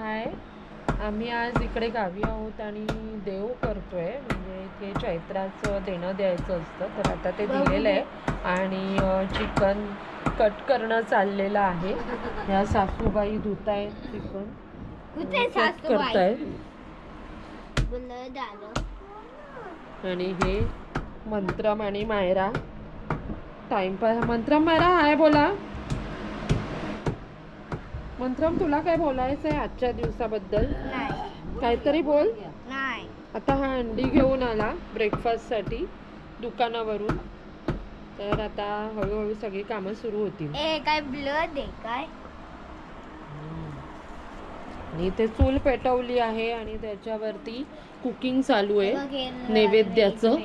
हाय आम्ही आज इकडे गावी आहोत आणि देव करतोय. म्हणजे इथे चैत्राचं देणं द्यायचं असतं तर आता ते दिलेलं आहे. आणि चिकन कट करणं चाललेलं आहे. ह्या सासूबाई धुत आहेत चिकन कट करतायत आणि हे मंत्रम आणि मायरा. टाइमपास मंत्रम मायरा हाय बोला. मंत्रम तुला काय बोलायचं आहे आजच्या दिवसाबद्दल? काहीतरी बोल. नाही. आता हा अंडी घेऊन आला ब्रेकफास्टसाठी दुकानावरून. तर आता हळूहळू सगळी कामं सुरू होतील. ए काय ब्लड आहे काय? आणि इथे चूल पेटवली आहे आणि त्याच्यावरती कुकिंग चालू आहे. नैवेद्याचं.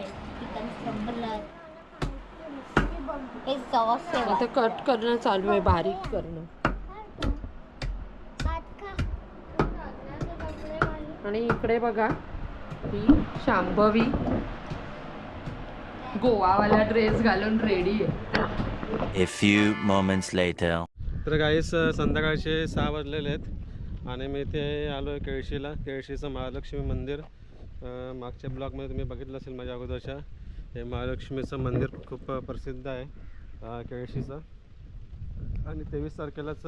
आता कट करणं चालू आहे बारीक करणं. आणि इकडे बघा ही शांभवी. गोवावाला ड्रेस घालून रेडी आहे. A few moments later. तर गाईस संध्याकाळचे सहा वाजलेले आहेत आणि मी इथे आलो आहे केळशीला. केळशीचं महालक्ष्मी मंदिर. मागच्या ब्लॉगमध्ये तुम्ही बघितलं असेल माझ्या अगोदरच्या. हे महालक्ष्मीचं मंदिर खूप प्रसिद्ध आहे केळशीचं. आणि तेवीस तारखेलाच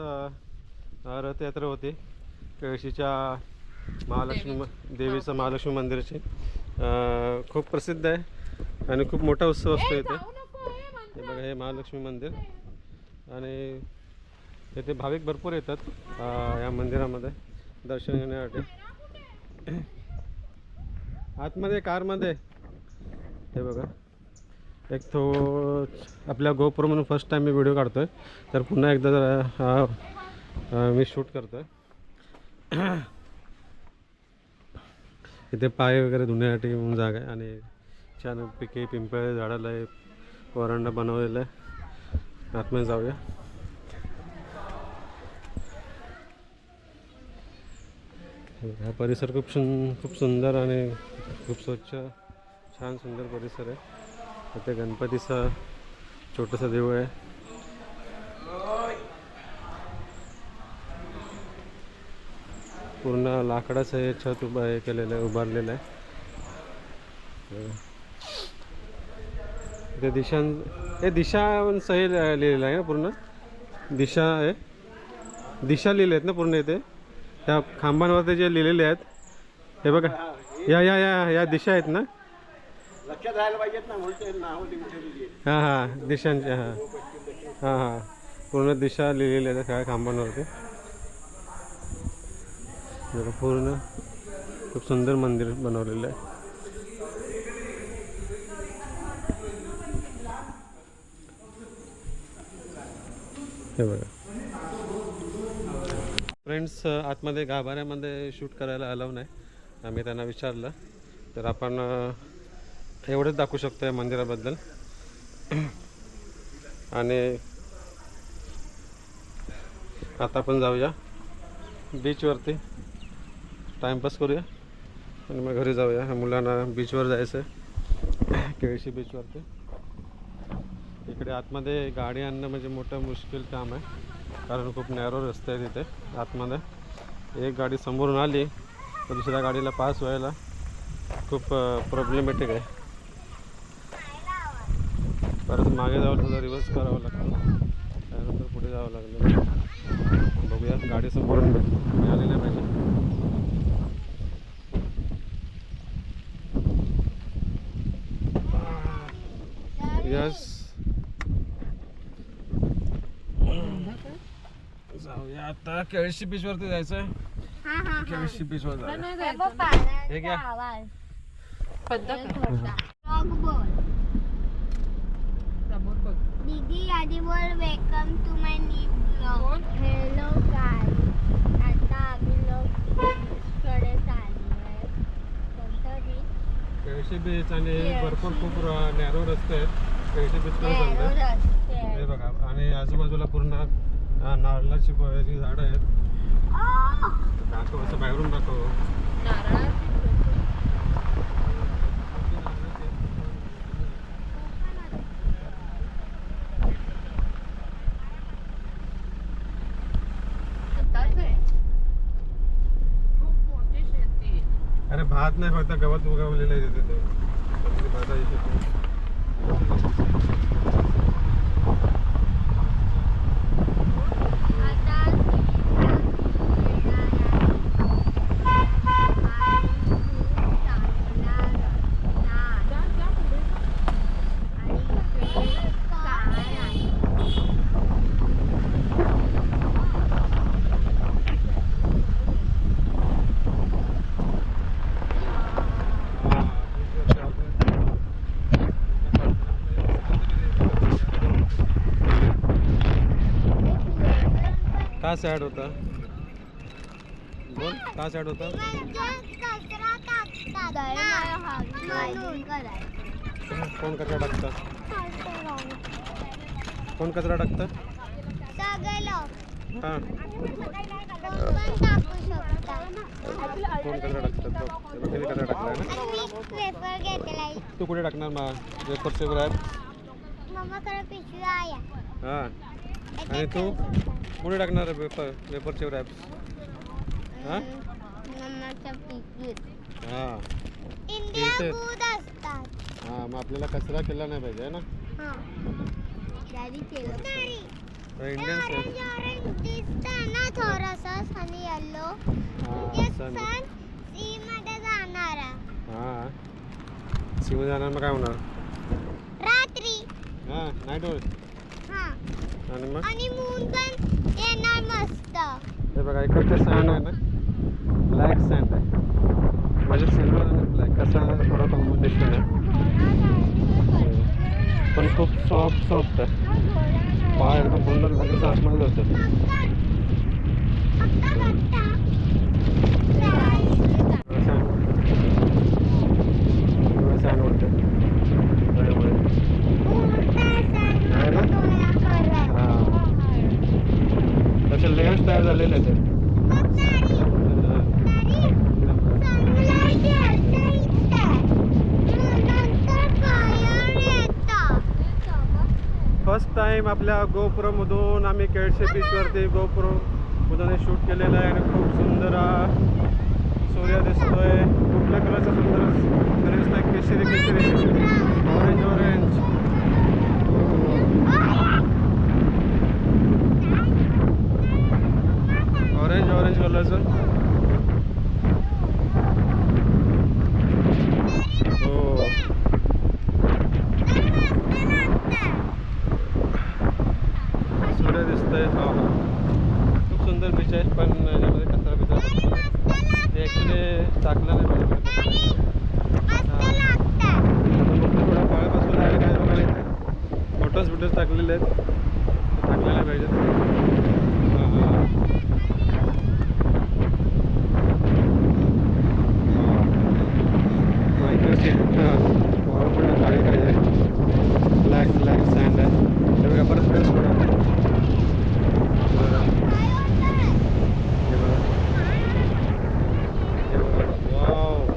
रथयात्रा होती. केळशीच्या महालक्ष्मी म- देवीचं. महालक्ष्मी मंदिराची. खूप प्रसिद्ध आहे आणि खूप मोठा उत्सव असतो इथे. हे बघा हे महालक्ष्मी मंदिर. आणि येथे भाविक भरपूर येतात या मंदिरामध्ये. दर्शन घेण्यासाठी. आतमध्ये कारमध्ये. हे बघा. एक तो आपल्या गोप्रो म्हणून फर्स्ट टाईम मी व्हिडिओ काढतोय. तर पुन्हा एकदा जरा मी शूट करतोय. इथे पाय वगैरे धुण्यासाठी म्हणून जागा आहे आणि छान पिके पिंपळे झाडाला आहे वरांडा बनवलेला आहे. आतमध्ये जाऊया. हा परिसर खूप सुं खूप सुंदर आणि खूप स्वच्छ छान सुंदर परिसर आहे. इथे गणपतीचा छोटंसं देऊळ आहे. पूर्ण लाकडाचं हे छत उभं हे केलेलं आहे उभारलेलं आहे. इथे दिशा हे दिशा सही लिहिलेलं आहे ना पूर्ण? दिशा आहे. दिशा लिहिले आहेत ना पूर्ण इथे? त्या खांबांवरती जे लिहिलेले आहेत हे बघा. या या या या दिशा आहेत ना? हां हां. दिशांच्या हां. हां हां. पूर्ण दिशा लिहिलेल्या आहेत सगळ्या खांबांवरती. आपल्याला पूर्ण खूप सुंदर मंदिर बनवलेलं आहे. हे बघा. फ्रेंड्स आतमध्ये गाभाऱ्यामध्ये शूट करायला अलाव नाही. आम्ही त्यांना विचारलं तर आपण एवढंच दाखवू शकतो या मंदिराबद्दल. आणि आता आपण जाऊया बीचवरती टाईमपास करूया. आणि मग घरी जाऊया. ह्या मुलांना बीचवर जायचं आहे केळशी बीचवरती इकडे आतमध्ये गाडी आणणं म्हणजे मोठं मुश्किल काम आहे. कारण खूप नॅरो रस्ते आहे तिथे आतमध्ये. एक गाडी समोरून आली तर दुसऱ्या गाडीला पास व्हायला खूप प्रॉब्लेमॅटिक आहे. परत मागे जावं थोडं रिव्हर्स करावं लागतं. त्यानंतर पुढे जावं लागलं. बघूया गाडी समोरून मिळाली नाही पाहिजे यस जाऊया आता केळशी बीचवरती जायचं. आहे केळशी हे घ्या. समोर बघ. दीदी आधी बोल. Welcome to my new blog hello guys आता आम्ही लोक कडे चाललोय. कोणतं? केळशी बीच आणि भरपूर खूप नॅरो रस्ते आहेत. केळशी Narrow चाललोय. रस्ते हे. बघा आणि आजूबाजूला पूर्ण हा नारळाची फळाची झाडं आहेत. दाखव असं बाहेरून दाखव. भात नाही फक्त गवत उगवलेलं आहे तिथे. ते काहीतरी बघायला येते. आता हा, इथे आपण- का सॅड होता? बोल का सॅड होता? कोण कचरा टाकतं? कोण कचरा टाकतं? हां. कोण कचरा टाकतात बघ बघ किती कचरा ना. घेतलाय तू कुठे टाकणार मा? वेपर सेवर आहे. हां. आणि तू? कुठे टाकणार वेपर वेपरचे रॅप्स हां? हां. इथे. हां मग आपल्याला कचरा केला नाही पाहिजे ना? हा. हां सी मध्ये. हां. जाणार मग काय होणार? रात्री. हां नाईट होईल. हा. आणि मग? आणि मून पण येणार मस्त हे बघा इकडचं सँड आहे ना ब्लॅक सँड आहे म्हणजे सिल्वर आणि ब्लॅक कसं आहे थोडं कॉम्बिनेशन आहे पण खूप सॉफ्ट सॉफ्ट आहे पाय एकदम पूर्ण लगेच आतमध्ये जातात सँड उडते त्यामुळे आहे ना हां त्याचे लेयर्स तयार झालेले आहेत फर्स्ट टाइम आपल्या गोपुरमधून आम्ही केळशे बीचवरती गोपुरमधून शूट केलेलं आहे आणि खूप सुंदर सूर्य दिसतोय. कुठल्या कलरचा सुंदर सूर्य दिसतोय केशरी केशरी. ऑरेंज ऑरेंज ऑरेंज ऑरेंज कलरचं हो सूर्य दिसतंय हा हा खूप सुंदर बीच आहे पण याच्यामध्ये कचरा बिचरा दिसतो ॲक्च्युली टाकलं नाही फक्त थोड्या पाळ्यापासून आहे काय बघायला फोटोज बिटोज टाकलेले आहेत ते टाकले नाही पाहिजेत हां हां हां इकडचे हां पण काळी काळी आहे ब्लॅक ब्लॅक सँड आहे हे बघा परत फ्रेश बघा बघा. हे बघा हे बघा वाव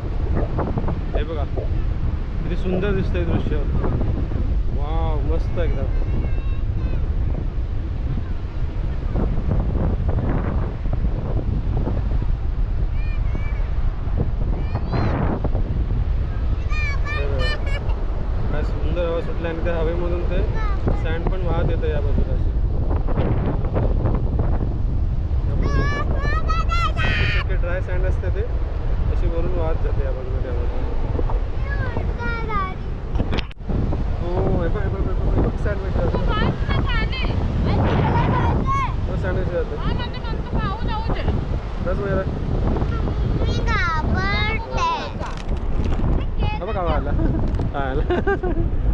हे बघा किती सुंदर दिसतंय दृश्य वाव मस्त एकदम हे बघा. काय सुंदर हवा सुटली आणि त्या हवेमधून ते सँड पण वाहत येतं या बाजूला अशी असते ते अशी वरून वाहत जाते या बाजूला त्या बाजूला. हो हे हो, आला. आला.